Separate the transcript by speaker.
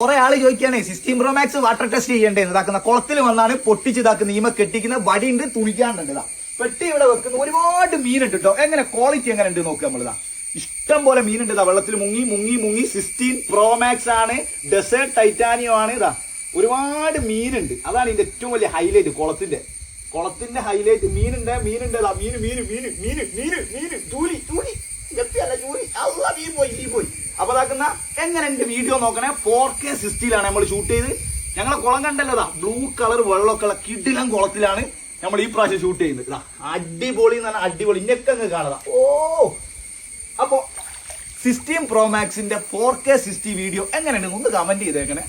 Speaker 1: കുറെ ആൾ ചോദിക്കാനേ സിസ്റ്റീം പ്രോ വാട്ടർ ടെസ്റ്റ് ചെയ്യേണ്ടത് ഇതാക്കുന്ന കുളത്തിൽ വന്നാണ് പൊട്ടിച്ച് ഇതാക്കുന്ന ഈമ കെട്ടിക്കുന്ന വടിയുണ്ട് ഇതാ. പെട്ടി ഇവിടെ വെക്കുന്ന ഒരുപാട് മീനുണ്ട് കേട്ടോ എങ്ങനെ ക്വാളിറ്റി എങ്ങനെ ഉണ്ട് നോക്കുക നമ്മളിതാ. ഇഷ്ടം പോലെ മീനുണ്ട് ഇതാ. വെള്ളത്തിൽ മുങ്ങി മുങ്ങി മുങ്ങി സിസ്റ്റീൻ പ്രോ മാക്സ് ആണ്. ഡെസേർട്ട് ടൈറ്റാനിയം ആണ് ഇതാ. ഒരുപാട് മീനുണ്ട്. അതാണ് ഇതിന്റെ ഏറ്റവും വലിയ ഹൈലൈറ്റ് കുളത്തിന്റെ. കുളത്തിന്റെ ഹൈലൈറ്റ് മീനുണ്ട് മീനുണ്ട് മീന് മീന് മീന് മീന് മീന് മീന് ജൂലി ചൂലി അപ്പൊ അതാക്കുന്ന എങ്ങനെ എന്റെ വീഡിയോ നോക്കണേ? ഫോർ കെ സിക്സ്റ്റിയിലാണ് നമ്മൾ ഷൂട്ട് ചെയ്ത്. ഞങ്ങളെ കുളം കണ്ടല്ലതാ ബ്ലൂ കളർ വെള്ളമൊക്കെ ഉള്ള കിടിലം കുളത്തിലാണ് നമ്മൾ ഈ പ്രാവശ്യം ഷൂട്ട് ചെയ്യുന്നത്. ഇതാ അടിപൊളി എന്ന് പറഞ്ഞാൽ അടിപൊളി. ഇന്നൊക്കെ അങ്ങ് കാണുക. ഓ അപ്പോ സിസ്റ്റീം പ്രോ മാക്സിന്റെ ഫോർ കെ സിക്സ്റ്റി വീഡിയോ എങ്ങനെയുണ്ട്? ഒന്ന് കമന്റ് ചെയ്തേക്കണേ.